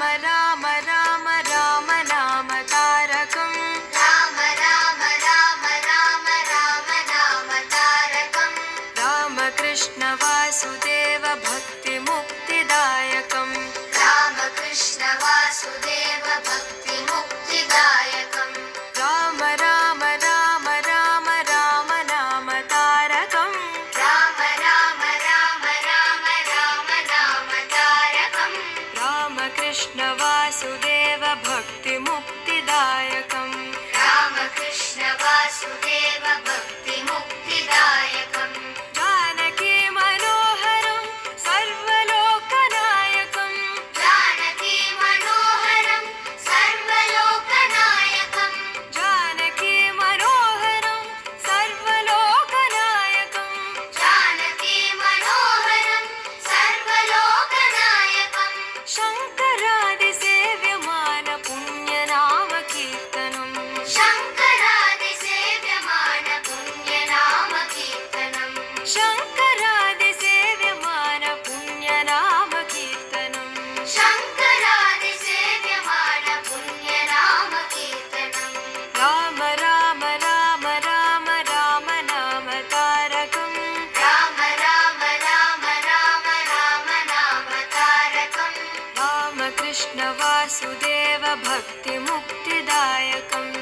राम राम राम राम नाम तारकम्। राम राम राम राम राम नाम तारकम्। रामकृष्ण वासुदेव भक्तिमुक्तिदायकम्। रामकृष्ण वासुदेव भक्तिमुक्तिदायकम् रामकृष्ण वासुदेव भक्ति